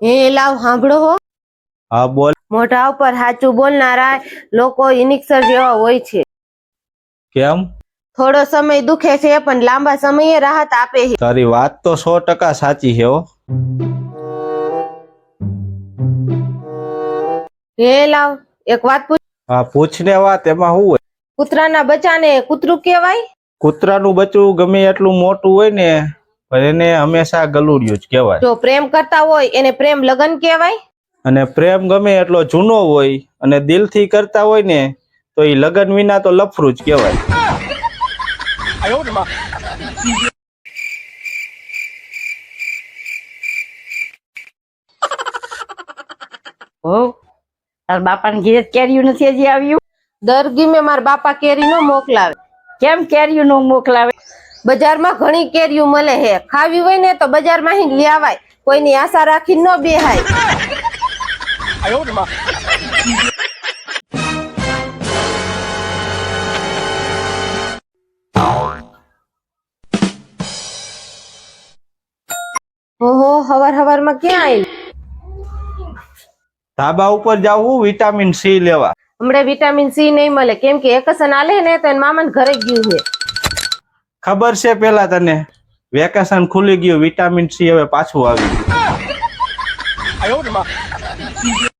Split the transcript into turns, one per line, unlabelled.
હે લાવ સાંભળો હો.
હા બોલ.
મોઢા ઉપર સાચું બોલનારા લોકો ઇનિક્સર જેવા હોય છે.
કેમ?
થોડો સમય દુખે છે પણ લાંબા સમયે રાહત આપે છે.
તારી વાત તો સો ટકા સાચી છે હો.
હે લાવ એક વાત પૂછ
હા પૂછને વાત એમાં શું હોય?
કૂતરાના બચ્ચાને કૂતરું કહેવાય?
કૂતરાનું બચ્ચું ગમે એટલું મોટું હોય ને પણ એને હંમેશા ગલુડિયું જ કહેવાય.
જો પ્રેમ કરતા હોય એને પ્રેમ લગન કહેવાય?
અને પ્રેમ ગમે એટલો જૂનો હોય અને દિલથી કરતા હોય ને તો એ લગન વિના તો લફરું જ કહેવાય.
તાર બાપાને ઘેર કેરીયું નથી હજી આવ્યું?
દરગી મેં મારા બાપા કેરી નો મોકલાવે.
કેમ કેરીયું નો મોકલાવે?
બજારમાં ઘણી કેરીયું મળે હે ખાવી હોય ને તો બજારમાં હી લઈ આવાય. કોઈની આશા રાખી ન બેહાય. ઓહો હવાર હવારમાં ક્યાં આવી
ધાબા ઉપર જાવું વિટામિન સી લેવા.
હમણાં વિટામિન સી નહીં મળે. કેમ કે એકસન આલે ને તો એના મામાને ઘરે ગયું છે.
ખબર છે પેલા તને? વેકેશન ખુલી ગયું વિટામિન સી હવે પાછું આવી